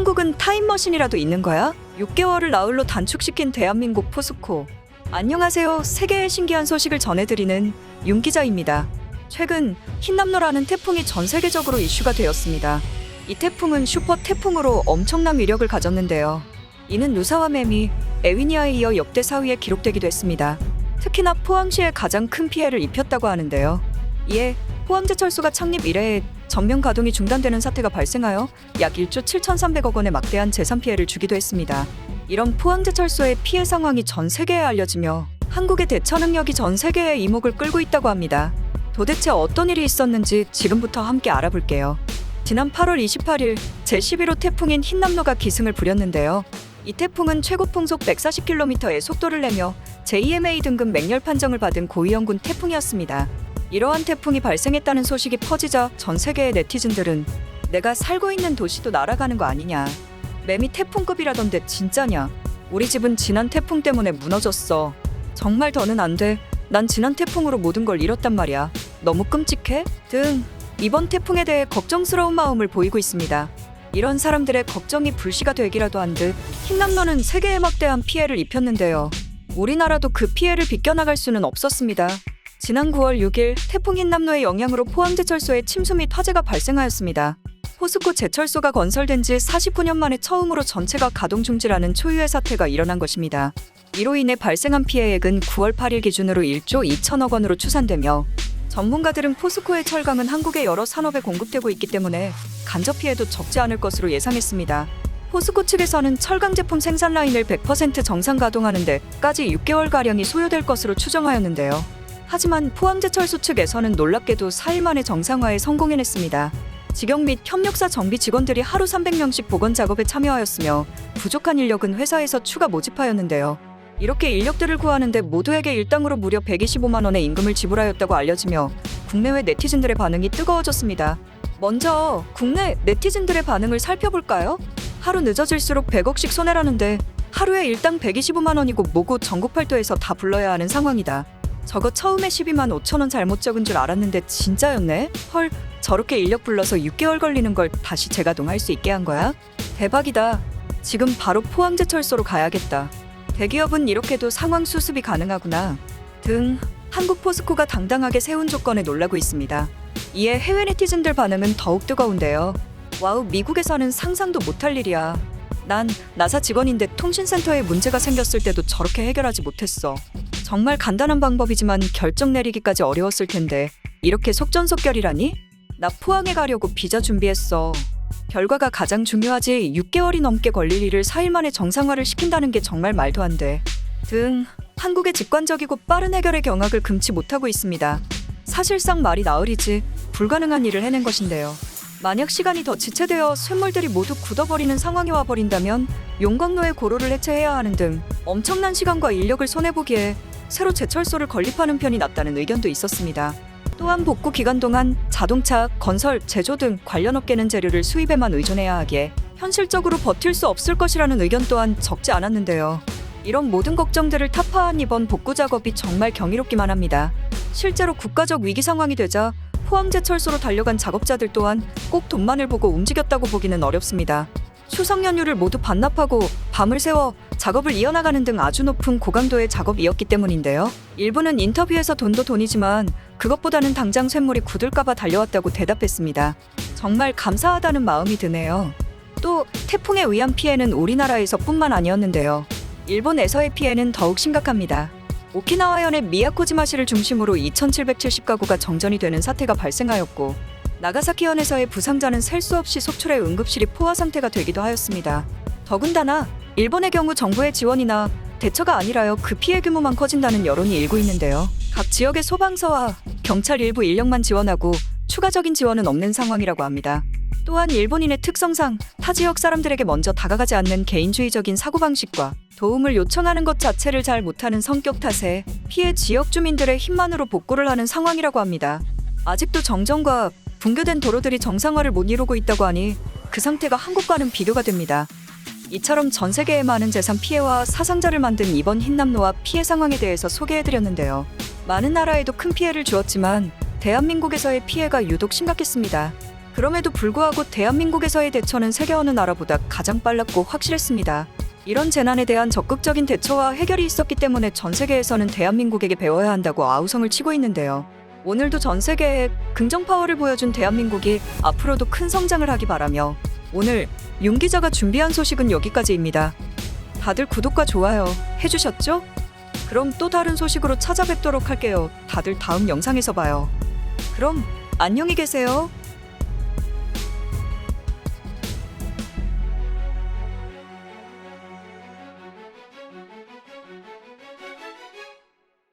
한국은 타임머신이라도 있는 거야? 6개월을 나흘로 단축시킨 대한민국 포스코. 안녕하세요. 세계의 신기한 소식을 전해드리는 윤 기자입니다. 최근 흰남노라는 태풍이 전 세계적으로 이슈가 되었습니다. 이 태풍은 슈퍼 태풍으로 엄청난 위력을 가졌는데요. 이는 누사와 매미, 에위니아에 이어 역대 4위에 기록되기도 했습니다. 특히나 포항시에 가장 큰 피해를 입혔다고 하는데요. 이에 포항제철소가 창립 이래에 전면 가동이 중단되는 사태가 발생하여 약 1조 7,300억 원의 막대한 재산 피해를 주기도 했습니다. 이런 포항제철소의 피해 상황이 전 세계에 알려지며 한국의 대처 능력이 전 세계의 이목을 끌고 있다고 합니다. 도대체 어떤 일이 있었는지 지금부터 함께 알아볼게요. 지난 8월 28일 제11호 태풍인 흰남노가 기승을 부렸는데요. 이 태풍은 최고 풍속 140km의 속도를 내며 JMA 등급 맹렬 판정을 받은 고위험군 태풍이었습니다. 이러한 태풍이 발생했다는 소식이 퍼지자 전 세계의 네티즌들은 내가 살고 있는 도시도 날아가는 거 아니냐. 매미 태풍급이라던데 진짜냐. 우리 집은 지난 태풍 때문에 무너졌어. 정말 더는 안 돼. 난 지난 태풍으로 모든 걸 잃었단 말이야. 너무 끔찍해? 등 이번 태풍에 대해 걱정스러운 마음을 보이고 있습니다. 이런 사람들의 걱정이 불씨가 되기라도 한 듯 흰남노는 세계에 막대한 피해를 입혔는데요. 우리나라도 그 피해를 비껴나갈 수는 없었습니다. 지난 9월 6일 태풍 흰남노의 영향으로 포항제철소에 침수 및 화재가 발생하였습니다. 포스코 제철소가 건설된 지 49년 만에 처음으로 전체가 가동 중지라는 초유의 사태가 일어난 것입니다. 이로 인해 발생한 피해액은 9월 8일 기준으로 1조 2천억 원으로 추산되며 전문가들은 포스코의 철강은 한국의 여러 산업에 공급되고 있기 때문에 간접 피해도 적지 않을 것으로 예상했습니다. 포스코 측에서는 철강 제품 생산 라인을 100% 정상 가동하는 데까지 6개월가량이 소요될 것으로 추정하였는데요. 하지만 포항제철소 측에서는 놀랍게도 4일 만에 정상화에 성공해냈습니다. 직영 및 협력사 정비 직원들이 하루 300명씩 복원 작업에 참여하였으며 부족한 인력은 회사에서 추가 모집하였는데요. 이렇게 인력들을 구하는데 모두에게 일당으로 무려 125만 원의 임금을 지불하였다고 알려지며 국내외 네티즌들의 반응이 뜨거워졌습니다. 먼저 국내 네티즌들의 반응을 살펴볼까요? 하루 늦어질수록 100억씩 손해라는데 하루에 일당 125만 원이고 뭐고 전국 팔도에서 다 불러야 하는 상황이다. 저거 처음에 12만 5천 원 잘못 적은 줄 알았는데 진짜였네? 헐, 저렇게 인력 불러서 6개월 걸리는 걸 다시 재가동할 수 있게 한 거야? 대박이다. 지금 바로 포항제철소로 가야겠다. 대기업은 이렇게도 상황 수습이 가능하구나. 등 한국 포스코가 당당하게 세운 조건에 놀라고 있습니다. 이에 해외 네티즌들 반응은 더욱 뜨거운데요. 와우, 미국에서는 상상도 못할 일이야. 난 나사 직원인데 통신센터에 문제가 생겼을 때도 저렇게 해결하지 못했어. 정말 간단한 방법이지만 결정 내리기까지 어려웠을 텐데 이렇게 속전속결이라니? 나 포항에 가려고 비자 준비했어. 결과가 가장 중요하지 6개월이 넘게 걸릴 일을 4일 만에 정상화를 시킨다는 게 정말 말도 안 돼. 등 한국의 직관적이고 빠른 해결의 경악을 금치 못하고 있습니다. 사실상 말이 나으리지 불가능한 일을 해낸 것인데요. 만약 시간이 더 지체되어 쇳물들이 모두 굳어버리는 상황이 와버린다면 용광로의 고로를 해체해야 하는 등 엄청난 시간과 인력을 손해보기에 새로 제철소를 건립하는 편이 낫다는 의견도 있었습니다. 또한 복구 기간 동안 자동차, 건설, 제조 등 관련 업계는 재료를 수입에만 의존해야 하기에 현실적으로 버틸 수 없을 것이라는 의견 또한 적지 않았는데요. 이런 모든 걱정들을 타파한 이번 복구 작업이 정말 경이롭기만 합니다. 실제로 국가적 위기 상황이 되자 포항제철소로 달려간 작업자들 또한 꼭 돈만을 보고 움직였다고 보기는 어렵습니다. 추석 연휴를 모두 반납하고 밤을 새워 작업을 이어나가는 등 아주 높은 고강도의 작업이었기 때문인데요. 일부는 인터뷰에서 돈도 돈이지만 그것보다는 당장 쇳물이 굳을까봐 달려왔다고 대답했습니다. 정말 감사하다는 마음이 드네요. 또 태풍에 의한 피해는 우리나라에서뿐만 아니었는데요. 일본에서의 피해는 더욱 심각합니다. 오키나와현의 미야코지마시를 중심으로 2,770가구가 정전이 되는 사태가 발생하였고 나가사키현에서의 부상자는 셀 수 없이 속출해 응급실이 포화 상태가 되기도 하였습니다. 더군다나 일본의 경우 정부의 지원이나 대처가 아니라여 그 피해 규모만 커진다는 여론이 일고 있는데요. 각 지역의 소방서와 경찰 일부 인력만 지원하고 추가적인 지원은 없는 상황이라고 합니다. 또한 일본인의 특성상 타 지역 사람들에게 먼저 다가가지 않는 개인주의적인 사고방식과 도움을 요청하는 것 자체를 잘 못하는 성격 탓에 피해 지역 주민들의 힘만으로 복구를 하는 상황이라고 합니다. 아직도 정전과 붕괴된 도로들이 정상화를 못 이루고 있다고 하니 그 상태가 한국과는 비교가 됩니다. 이처럼 전 세계의 많은 재산 피해와 사상자를 만든 이번 흰남노와 피해 상황에 대해서 소개해드렸는데요. 많은 나라에도 큰 피해를 주었지만 대한민국에서의 피해가 유독 심각했습니다. 그럼에도 불구하고 대한민국에서의 대처는 세계 어느 나라보다 가장 빨랐고 확실했습니다. 이런 재난에 대한 적극적인 대처와 해결이 있었기 때문에 전 세계에서는 대한민국에게 배워야 한다고 아우성을 치고 있는데요. 오늘도 전 세계에 긍정 파워를 보여준 대한민국이 앞으로도 큰 성장을 하기 바라며 오늘 윤 기자가 준비한 소식은 여기까지입니다. 다들 구독과 좋아요 해주셨죠? 그럼 또 다른 소식으로 찾아뵙도록 할게요. 다들 다음 영상에서 봐요. 그럼 안녕히 계세요.